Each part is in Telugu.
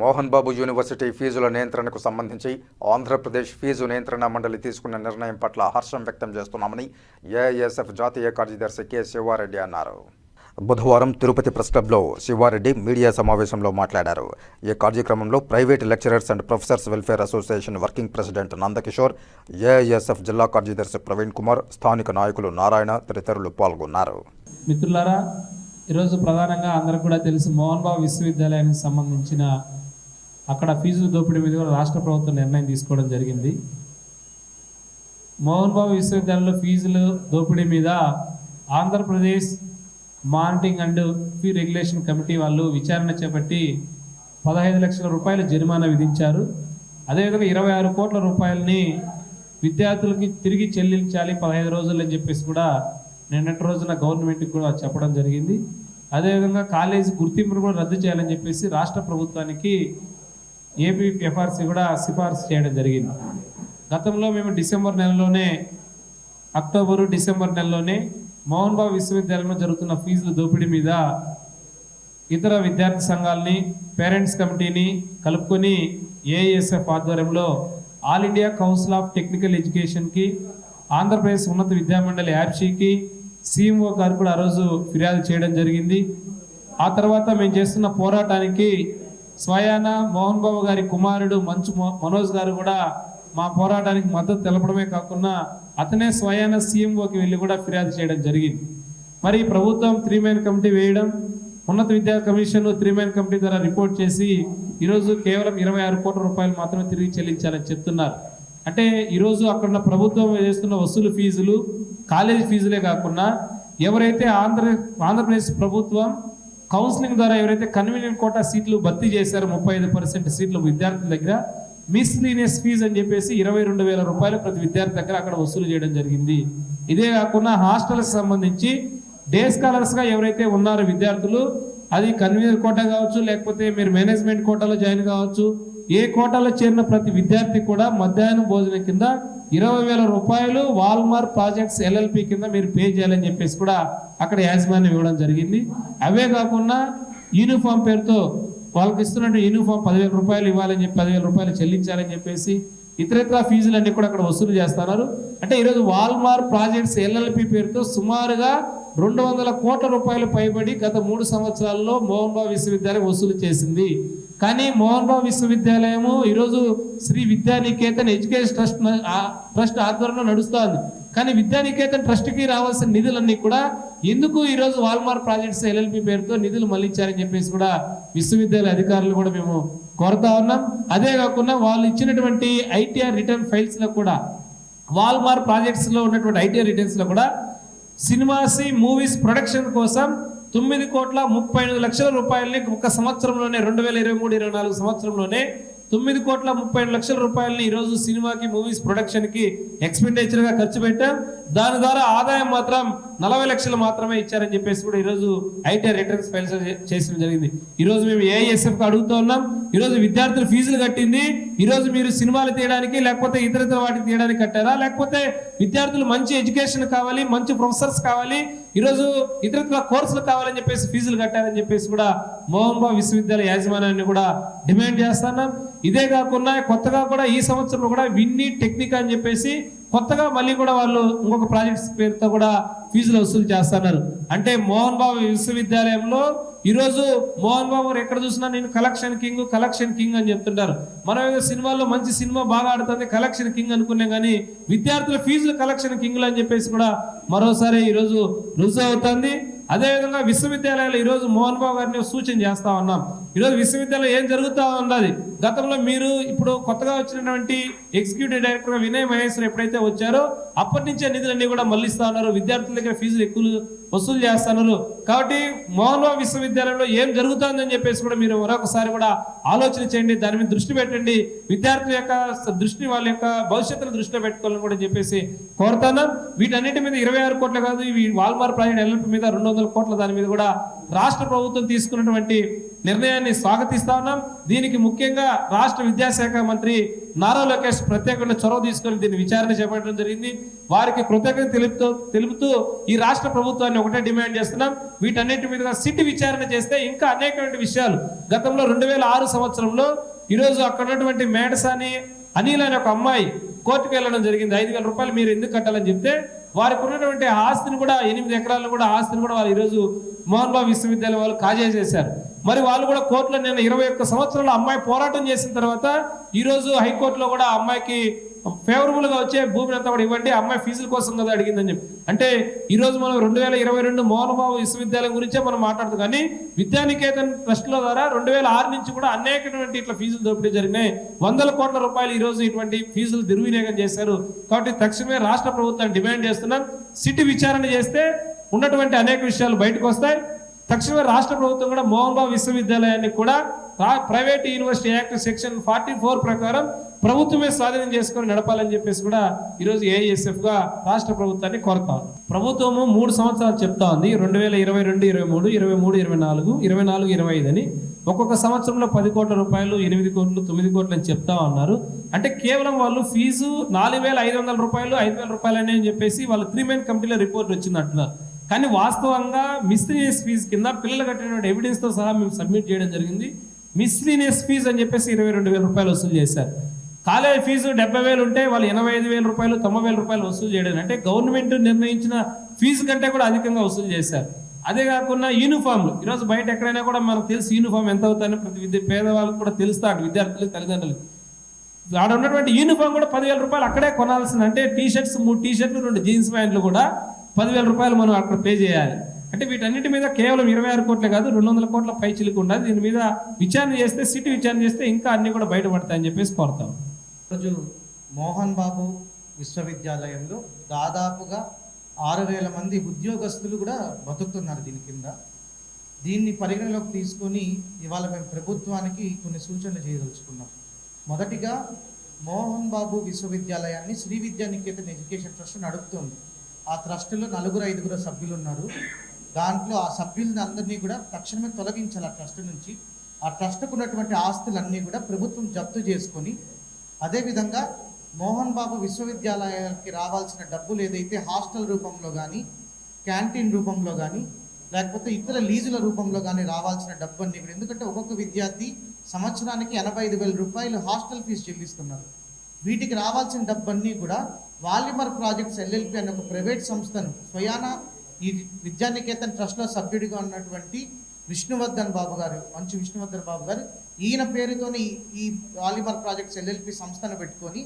మోహన్ బాబు యూనివర్సిటీ ఫీజుల నియంత్రణకు సంబంధించి ఆంధ్రప్రదేశ్ ఫీజు నియంత్రణ మండలి తీసుకున్న నిర్ణయం పట్ల హర్షం వ్యక్తం చేస్తున్నామని ఏఐఎస్ఎఫ్ జాతీయ కార్యదర్శి కె శివారెడ్డి అన్నారు. బుధవారం తిరుపతి ప్రెస్ క్లబ్లో శివారెడ్డి మీడియా సమావేశంలో మాట్లాడారు. ఈ కార్యక్రమంలో private lecturers and professors welfare association working president Nandakishore A I S F జిల్లా కార్యదర్శి ప్రవీణ్ కుమార్ స్థానిక నాయకులు నారాయణ తదితరులు పాల్గొన్నారు. మిత్రులారా ఈరోజు ప్రధానంగా అందరికి కూడా తెలుసు మోహన్ బాబు విశ్వవిద్యాలయానికి సంబంధించిన అక్కడ ఫీజు దోపిడీ మీద కూడా రాష్ట్ర ప్రభుత్వం నిర్ణయం తీసుకోవడం జరిగింది. మోహన్ బాబు విశ్వవిద్యాలయంలో ఫీజులు దోపిడీ మీద Andhra Pradesh monitoring and fee regulation committee వాళ్ళు విచారణ చేపట్టి పదహైదు లక్షల రూపాయల జరిమానా విధించారు. అదేవిధంగా ఇరవై ఆరు కోట్ల రూపాయలని విద్యార్థులకి తిరిగి చెల్లించాలి పదహైదు రోజులు అని చెప్పేసి కూడా నిన్నటి రోజున గవర్నమెంట్కి కూడా చెప్పడం జరిగింది. అదేవిధంగా కాలేజీ గుర్తింపును కూడా రద్దు చేయాలని చెప్పేసి రాష్ట్ర ప్రభుత్వానికి ఏపీ ఎఫ్ఆర్సీ కూడా సిఫార్సు చేయడం జరిగింది. గతంలో మేము డిసెంబర్ నెలలోనే అక్టోబరు డిసెంబర్ నెలలోనే మోహన్ బాబు విశ్వవిద్యాలయంలో జరుగుతున్న ఫీజుల దోపిడీ మీద ఇతర విద్యార్థి సంఘాలని పేరెంట్స్ కమిటీని కలుపుకొని ఏఎస్ఎఫ్ ఆధ్వర్యంలో all India council of technical ఎడ్యుకేషన్కి ఆంధ్రప్రదేశ్ ఉన్నత విద్యామండలి యాప్షీకి సీఎంఓ గారు కూడా ఆ రోజు ఫిర్యాదు చేయడం జరిగింది. ఆ తర్వాత మేము చేస్తున్న పోరాటానికి స్వయాన మోహన్ బాబు గారి కుమారుడు మంచు మనోజ్ గారు కూడా మా పోరాటానికి మద్దతు తెలపడమే కాకుండా అతనే స్వయాన సీఎంఓకి వెళ్ళి కూడా ఫిర్యాదు చేయడం జరిగింది. మరి ప్రభుత్వం త్రీ మ్యాన్ కమిటీ వేయడం ఉన్నత విద్యా కమిషన్ త్రీ మ్యాన్ కమిటీ ద్వారా రిపోర్ట్ చేసి ఈరోజు కేవలం ఇరవై ఆరు కోట్ల రూపాయలు మాత్రమే తిరిగి చెల్లించాలని చెప్తున్నారు. అంటే ఈరోజు అక్కడ ప్రభుత్వం చేస్తున్న వసూలు ఫీజులు కాలేజీ ఫీజులే కాకుండా ఎవరైతే ఆంధ్ర ఆంధ్రప్రదేశ్ ప్రభుత్వం కౌన్సిలింగ్ ద్వారా ఎవరైతే కన్వీనియంట్ కోటా సీట్లు భర్తీ చేశారో ముప్పై ఐదు పర్సెంట్ సీట్లు విద్యార్థుల దగ్గర మిస్లీనియస్ ఫీజు అని చెప్పేసి ఇరవై రెండు వేల రూపాయలు ప్రతి విద్యార్థి దగ్గర అక్కడ వసూలు చేయడం జరిగింది. ఇదే కాకుండా హాస్టల్కి సంబంధించి డే స్కాలర్స్గా ఎవరైతే ఉన్నారో విద్యార్థులు అది కన్వీనర్ కోటా కావచ్చు లేకపోతే మీరు మేనేజ్మెంట్ కోటాలో జాయిన్ కావచ్చు ఏ కోటాలో చేరిన ప్రతి విద్యార్థి కూడా మధ్యాహ్నం భోజనం కింద ఇరవై వేల రూపాయలు వాల్మార్ ప్రాజెక్ట్స్ ఎల్ఎల్పి కింద మీరు పే చేయాలని చెప్పేసి కూడా అక్కడ యాజమాన్యం ఇవ్వడం జరిగింది. అవే కాకుండా యూనిఫామ్ పేరుతో వాళ్ళకి ఇస్తున్నట్టు యూనిఫామ్ పదివేల రూపాయలు ఇవ్వాలని చెప్పి పదివేల రూపాయలు చెల్లించాలని చెప్పేసి ఇతరత్ర ఫీజులన్నీ కూడా అక్కడ వసూలు చేస్తున్నారు. అంటే ఈరోజు వాల్మార్ ప్రాజెక్ట్స్ ఎల్ఎల్పి పేరుతో సుమారుగా రెండు వందల కోట్ల రూపాయలు పైబడి గత మూడు సంవత్సరాల్లో మోహన్ బాబు విశ్వవిద్యాలయం వసూలు చేసింది. కానీ మోహన్ బాబు విశ్వవిద్యాలయము ఈరోజు Shri Vidyanikethan education trust trust ఆధ్వర్యంలో నడుస్తోంది. కానీ విద్యానికేతన్ ట్రస్ట్కి రావాల్సిన నిధులన్నీ కూడా ఎందుకు ఈరోజు వాల్మార్ ప్రాజెక్ట్స్ ఎల్ఎల్పి పేరుతో నిధులు మళ్ళించారని చెప్పేసి కూడా విశ్వవిద్యాలయ అధికారులు కూడా మేము కోరుతా ఉన్నాం. అదే కాకుండా వాళ్ళు ఇచ్చినటువంటి ఐటీఆర్ రిటర్న్ ఫైల్స్లో కూడా వాల్మార్ ప్రాజెక్ట్స్లో ఉన్నటువంటి ఐటీఆర్ రిటర్న్స్లో కూడా సినిమాసి మూవీస్ ప్రొడక్షన్ కోసం తొమ్మిది కోట్ల ముప్పై ఎనిమిది లక్షల రూపాయలని ఒక సంవత్సరంలోనే రెండు వేల ఇరవై మూడు ఇరవై నాలుగు సంవత్సరంలోనే తొమ్మిది కోట్ల ముప్పై లక్షల రూపాయలని ఈరోజు సినిమాకి మూవీస్ ప్రొడక్షన్కి ఎక్స్పెండిచర్గా ఖర్చు పెట్టాం. దాని ద్వారా ఆదాయం మాత్రం నలభై లక్షలు మాత్రమే ఇచ్చారని చెప్పేసి కూడా ఈరోజు ఐటీ రిటర్న్స్ ఫైల్స్ చేసిన జరిగింది. ఈరోజు మేము ఏఐఎస్ఎఫ్ అడుగుతూ ఉన్నాం. ఈరోజు విద్యార్థులు ఫీజులు కట్టింది. ఈరోజు మీరు సినిమాలు తీయడానికి లేకపోతే ఇతర ఇతర వాటికి తీయడానికి కట్టారా? లేకపోతే విద్యార్థులు మంచి ఎడ్యుకేషన్ కావాలి మంచి ప్రొఫెసర్స్ కావాలి ఈరోజు ఇతర ఇతర కోర్సులు కావాలని చెప్పేసి ఫీజులు కట్టారని చెప్పేసి కూడా మోహన్ విశ్వవిద్యాలయ యాజమాన్యాన్ని కూడా డిమాండ్ చేస్తున్నాం ఇదే కాకుండా కొత్తగా కూడా ఈ సంవత్సరం కూడా విన్ని టెక్నిక్ అని చెప్పేసి కొత్తగా మళ్ళీ కూడా వాళ్ళు ఇంకొక ప్రాజెక్ట్స్ పేరుతో కూడా ఫీజులు వసూలు చేస్తున్నారు. అంటే మోహన్ బాబు విశ్వవిద్యాలయంలో ఈరోజు మోహన్ బాబు గారు ఎక్కడ చూసినా నేను కలెక్షన్ కింగ్ కలెక్షన్ కింగ్ అని చెప్తుంటారు. మనం ఏదో సినిమాల్లో మంచి సినిమా బాగా ఆడుతుంది కలెక్షన్ కింగ్ అనుకున్నాం కానీ విద్యార్థుల ఫీజులు కలెక్షన్ కింగ్లు అని చెప్పేసి కూడా మరోసారి ఈరోజు రుజువు అవుతుంది. అదేవిధంగా విశ్వవిద్యాలయాలు ఈరోజు మోహన్ బాబు గారిని సూచన చేస్తా ఉన్నాం. ఈరోజు విశ్వవిద్యాలయం ఏం జరుగుతా ఉన్నది గతంలో మీరు ఇప్పుడు కొత్తగా వచ్చినటువంటి ఎగ్జిక్యూటివ్ డైరెక్టర్ వినయ్ మహేశ్వర్ ఎప్పుడైతే వచ్చారో అప్పటి నుంచే నిధులన్నీ కూడా మళ్ళిస్తా ఉన్నారు. విద్యార్థుల దగ్గర ఫీజులు ఎక్కువ వసూలు చేస్తున్నారు కాబట్టి మోహన్ విశ్వవిద్యాలయంలో ఏం జరుగుతుందని చెప్పేసి కూడా మీరు మరొకసారి కూడా ఆలోచన చేయండి. దాని మీద దృష్టి పెట్టండి. విద్యార్థుల యొక్క దృష్టిని వాళ్ళ యొక్క భవిష్యత్తును దృష్టిలో పెట్టుకోవాలని కూడా చెప్పేసి కోరుతాను వీటన్నిటి మీద ఇరవై ఆరు కోట్ల కాదు ఇవి వాల్మార్ ప్రాజెక్ట్ ఎల్ఎల్పి మీద రెండు వందల కోట్ల దాని మీద కూడా రాష్ట్ర ప్రభుత్వం తీసుకున్నటువంటి నిర్ణయాన్ని స్వాగతిస్తా ఉన్నాం. దీనికి ముఖ్యంగా రాష్ట్ర విద్యాశాఖ మంత్రి నారా లోకేష్ ప్రత్యేకంగా చొరవ తీసుకొని దీన్ని విచారణ చేపట్టడం జరిగింది. వారికి కృతజ్ఞత తెలుపుతూ తెలుపుతూ ఈ రాష్ట్ర ప్రభుత్వాన్ని ఒకటే డిమాండ్ చేస్తున్నాం. వీటన్నిటి మీద సిట్ విచారణ చేస్తే ఇంకా అనేకమైన విషయాలు. గతంలో రెండు వేల ఆరు సంవత్సరంలో ఈరోజు అక్కడ ఉన్నటువంటి మేడసాని అనిల్ అనే ఒక అమ్మాయి కోర్టుకు వెళ్ళడం జరిగింది. ఐదు వేల రూపాయలు మీరు ఎందుకు కట్టాలని చెప్తే వారికి ఉన్నటువంటి ఆస్తిని కూడా ఎనిమిది ఎకరాలను కూడా ఆస్తిని కూడా వాళ్ళు ఈరోజు మోహన్ బాబు విశ్వవిద్యాలయం వాళ్ళు కాజే చేశారు మరి వాళ్ళు కూడా కోర్టులో నేను ఇరవై ఒక్క సంవత్సరాలు అమ్మాయి పోరాటం చేసిన తర్వాత ఈరోజు హైకోర్టులో కూడా ఆ అమ్మాయికి ఫేవరబుల్గా వచ్చే భూమిని అంతా కూడా ఇవ్వండి. అమ్మాయి ఫీజుల కోసం కదా అడిగిందని చెప్పి. అంటే ఈరోజు మనం రెండు వేల ఇరవై రెండు మోహనబాబు విశ్వవిద్యాలయం గురించే మనం మాట్లాడుతాం. కానీ విద్యానికేతన్ ట్రస్ట్ల ద్వారా రెండు వేల ఆరు నుంచి కూడా అనేకటువంటి ఇట్లా ఫీజులు దోపిడీ జరిగినాయి. వందల కోట్ల రూపాయలు ఈరోజు ఇటువంటి ఫీజులు దుర్వినియోగం చేశారు. కాబట్టి తక్షణమే రాష్ట్ర ప్రభుత్వాన్ని డిమాండ్ చేస్తున్నాం. సిటీ విచారణ చేస్తే ఉన్నటువంటి అనేక విషయాలు బయటకు వస్తాయి. తక్షణమే రాష్ట్ర ప్రభుత్వం కూడా మోహన్ బాబు విశ్వవిద్యాలయాన్ని కూడా private university act section forty four ప్రకారం ప్రభుత్వమే స్వాధీనం చేసుకొని నడపాలని చెప్పేసి కూడా ఈరోజు ఏఐఎస్ఎఫ్గా రాష్ట్ర ప్రభుత్వాన్ని కోరుతాం ప్రభుత్వము మూడు సంవత్సరాలు చెప్తా ఉంది. రెండు వేల ఇరవై రెండు ఇరవై మూడు ఇరవై మూడు ఇరవై నాలుగు ఇరవై నాలుగు ఇరవై ఐదు అని. ఒక్కొక్క సంవత్సరంలో పది కోట్ల రూపాయలు ఎనిమిది కోట్లు తొమ్మిది కోట్లు అని చెప్తా ఉన్నారు. అంటే కేవలం వాళ్ళు ఫీజు నాలుగు వేల ఐదు వందల రూపాయలు ఐదు వేల రూపాయలు అని చెప్పేసి వాళ్ళు త్రీ మెయిన్ కమిటీలో రిపోర్ట్ వచ్చింది అంటున్నారు. కానీ వాస్తవంగా మిస్లీనియస్ ఫీజు కింద పిల్లలు కట్టిన ఎవిడెన్స్తో సహా మేము సబ్మిట్ చేయడం జరిగింది. మిస్లీనియస్ ఫీజు అని చెప్పేసి ఇరవై రెండు వేల రూపాయలు వసూలు చేశారు. కాలేజ్ ఫీజు డెబ్బై వేలు ఉంటే వాళ్ళు ఎనభై ఐదు వేల రూపాయలు తొంభై వేల రూపాయలు వసూలు చేయడం అంటే గవర్నమెంట్ నిర్ణయించిన ఫీజు కంటే కూడా అధికంగా వసూలు చేశారు. అదే కాకుండా యూనిఫామ్లు. ఈరోజు బయట ఎక్కడైనా కూడా మనకు తెలుసు యూనిఫామ్ ఎంత అవుతాయని ప్రతి విద్య పేదవాళ్ళకి కూడా తెలుస్తాడు విద్యార్థులు తల్లిదండ్రులు. ఆడ ఉన్నటువంటి యూనిఫామ్ కూడా పదివేల రూపాయలు అక్కడే కొనాల్సింది. అంటే టీ షర్ట్స్ మూడు టీ షర్ట్లు రెండు జీన్స్ ప్యాంట్లు కూడా పదివేల రూపాయలు మనం అక్కడ పే చేయాలి. అంటే వీటన్నిటి మీద కేవలం ఇరవై ఆరు కోట్లే కాదు రెండు వందల కోట్ల పై చిలుకు ఉండదు దీని మీద విచారణ చేస్తే సిటీ విచారణ చేస్తే ఇంకా అన్ని కూడా బయటపడతాయని చెప్పేసి కోరుతాం. రోజు మోహన్ బాబు విశ్వవిద్యాలయంలో దాదాపుగా ఆరు వేల మంది ఉద్యోగస్తులు కూడా బతుకుతున్నారు దీని కింద. దీన్ని పరిగణలోకి తీసుకొని ఇవాళ మేము ప్రభుత్వానికి కొన్ని సూచనలు చేయదలుచుకున్నాం. మొదటిగా మోహన్ బాబు విశ్వవిద్యాలయాన్ని శ్రీ విద్యా నికేతన్ ఎడ్యుకేషన్ ట్రస్ట్ నడుపుతోంది ఆ ట్రస్టులో నలుగురు ఐదుగురు సభ్యులు ఉన్నారు దాంట్లో ఆ సభ్యులని అందరినీ కూడా తక్షణమే తొలగించాలి ఆ ట్రస్ట్ నుంచి. ఆ ట్రస్ట్కు ఉన్నటువంటి ఆస్తులన్నీ కూడా ప్రభుత్వం జప్తు చేసుకొని అదేవిధంగా మోహన్ బాబు విశ్వవిద్యాలయానికి రావాల్సిన డబ్బులు ఏదైతే హాస్టల్ రూపంలో కానీ క్యాంటీన్ రూపంలో కానీ లేకపోతే ఇతర లీజుల రూపంలో కానీ రావాల్సిన డబ్బు అన్ని కూడా. ఎందుకంటే ఒక్కొక్క విద్యార్థి సంవత్సరానికి ఎనభై ఐదు వేల రూపాయలు హాస్టల్ ఫీజు చెల్లిస్తున్నారు. వీటికి రావాల్సిన డబ్బన్నీ కూడా వాలిమర్ ప్రాజెక్ట్స్ ఎల్ఎల్పి అనే ఒక ప్రైవేట్ సంస్థను స్వయాన ఈ విద్యానికేతన్ ట్రస్ట్లో సభ్యుడిగా ఉన్నటువంటి విష్ణువర్ధన్ బాబు గారు మంచి విష్ణువర్ధన్ బాబు గారు ఈయన పేరుతోని ఈ వాలీబాల్ ప్రాజెక్ట్స్ ఎల్ఎల్పి సంస్థను పెట్టుకొని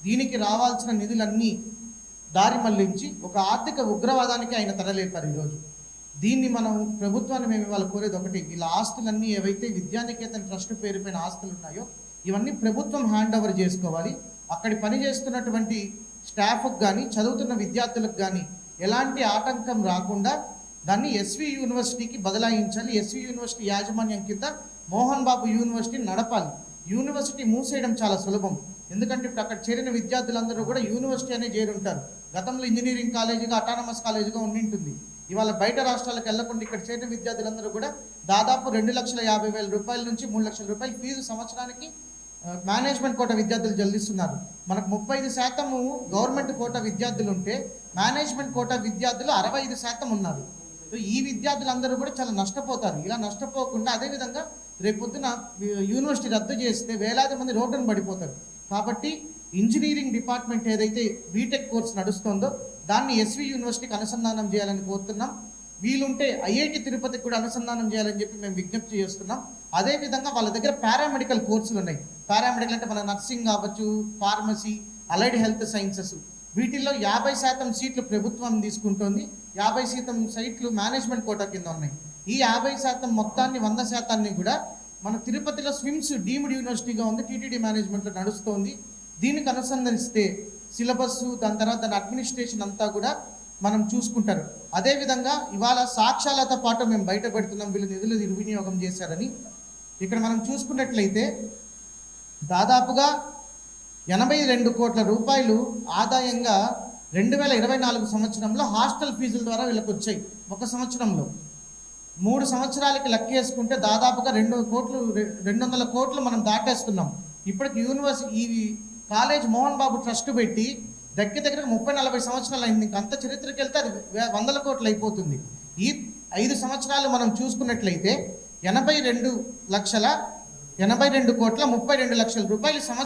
దీనికి రావాల్సిన నిధులన్నీ దారి మళ్ళించి ఒక ఆర్థిక ఉగ్రవాదానికి ఆయన తరలేపారు ఈరోజు. దీన్ని మనం ప్రభుత్వాన్ని మేము ఇవాళ కోరేది ఒకటి వీళ్ళ ఆస్తులన్నీ ఏవైతే విద్యానికేతన్ ట్రస్ట్ పేరు పైన ఆస్తులు ఉన్నాయో ఇవన్నీ ప్రభుత్వం హ్యాండ్ ఓవర్ చేసుకోవాలి. అక్కడి పని చేస్తున్నటువంటి స్టాఫ్కి కానీ చదువుతున్న విద్యార్థులకు కానీ ఎలాంటి ఆటంకం రాకుండా దాన్ని ఎస్వి యూనివర్సిటీకి బదలాయించాలి. ఎస్వి యూనివర్సిటీ యాజమాన్యం కింద మోహన్ బాబు యూనివర్సిటీ నడపాలి. యూనివర్సిటీ మూసేయడం చాలా సులభం. ఎందుకంటే ఇప్పుడు అక్కడ చేరిన విద్యార్థులందరూ కూడా యూనివర్సిటీ అనే చేరుంటారు. గతంలో ఇంజనీరింగ్ కాలేజీగా అటానమస్ కాలేజీగా ఉండింటుంది. ఇవాళ బయట రాష్ట్రాలకు వెళ్ళకుండా ఇక్కడ చేరిన విద్యార్థులందరూ కూడా దాదాపు రెండు లక్షల యాభై వేల రూపాయల నుంచి మూడు లక్షల రూపాయలు ఫీజు సంవత్సరానికి మేనేజ్మెంట్ కోట విద్యార్థులు చెల్లిస్తున్నారు. మనకు ముప్పై ఐదు శాతము గవర్నమెంట్ కోట విద్యార్థులు ఉంటే మేనేజ్మెంట్ కోట విద్యార్థులు అరవై ఐదు శాతం ఉన్నారు. సో ఈ విద్యార్థులందరూ కూడా చాలా నష్టపోతారు. ఇలా నష్టపోకుండా అదేవిధంగా రేపొద్దున యూనివర్సిటీ రద్దు చేస్తే వేలాది మంది రోడ్డును పడిపోతారు. కాబట్టి ఇంజనీరింగ్ డిపార్ట్మెంట్ ఏదైతే బీటెక్ కోర్స్ నడుస్తుందో దాన్ని ఎస్వి యూనివర్సిటీకి అనుసంధానం చేయాలని కోరుతున్నాం. వీలుంటే ఐఐటి తిరుపతికి కూడా అనుసంధానం చేయాలని చెప్పి మేము విజ్ఞప్తి చేస్తున్నాం. అదేవిధంగా వాళ్ళ దగ్గర పారామెడికల్ కోర్సులు ఉన్నాయి. పారామెడికల్ అంటే మన నర్సింగ్ కావచ్చు ఫార్మసీ అలైడ్ హెల్త్ సైన్సెస్. వీటిల్లో యాభై శాతం సీట్లు ప్రభుత్వం తీసుకుంటోంది. యాభై శాతం సీట్లు మేనేజ్మెంట్ కోటా కింద ఉన్నాయి. ఈ యాభై శాతం మొత్తాన్ని వంద శాతాన్ని కూడా మన తిరుపతిలో స్విమ్స్ డీమ్డ్ యూనివర్సిటీగా ఉంది టీటీడీ మేనేజ్మెంట్లో నడుస్తోంది. దీనికి అనుసంధానిస్తే సిలబస్ దాని తర్వాత దాని అడ్మినిస్ట్రేషన్ అంతా కూడా మనం చూసుకుంటారు. అదేవిధంగా ఇవాళ సాక్ష్యాలతో పాటు మేము బయట పెడుతున్నాం వీళ్ళు నిధులు దుర్వినియోగం చేశారని. ఇక్కడ మనం చూసుకున్నట్లయితే దాదాపుగా ఎనభై రెండు కోట్ల రూపాయలు ఆదాయంగా రెండు వేల ఇరవై నాలుగు సంవత్సరంలో హాస్టల్ ఫీజుల ద్వారా వీళ్ళకి వచ్చాయి ఒక సంవత్సరంలో. మూడు సంవత్సరాలకి లెక్కేసుకుంటే దాదాపుగా రెండు కోట్లు రెండు వందల కోట్లు మనం దాటేస్తున్నాం. ఇప్పటికి యూనివర్సిటీ ఈ కాలేజ్ మోహన్ బాబు ట్రస్ట్ పెట్టి దగ్గర దగ్గర ముప్పై నలభై సంవత్సరాలు అయింది. అంత చరిత్రకి వెళ్తే అది వందల కోట్లు అయిపోతుంది. ఈ ఐదు సంవత్సరాలు మనం చూసుకున్నట్లయితే ఎనభై రెండు లక్షల ఎనభై రెండు కోట్ల ముప్పై రెండు లక్షల రూపాయలు సంవత్సరం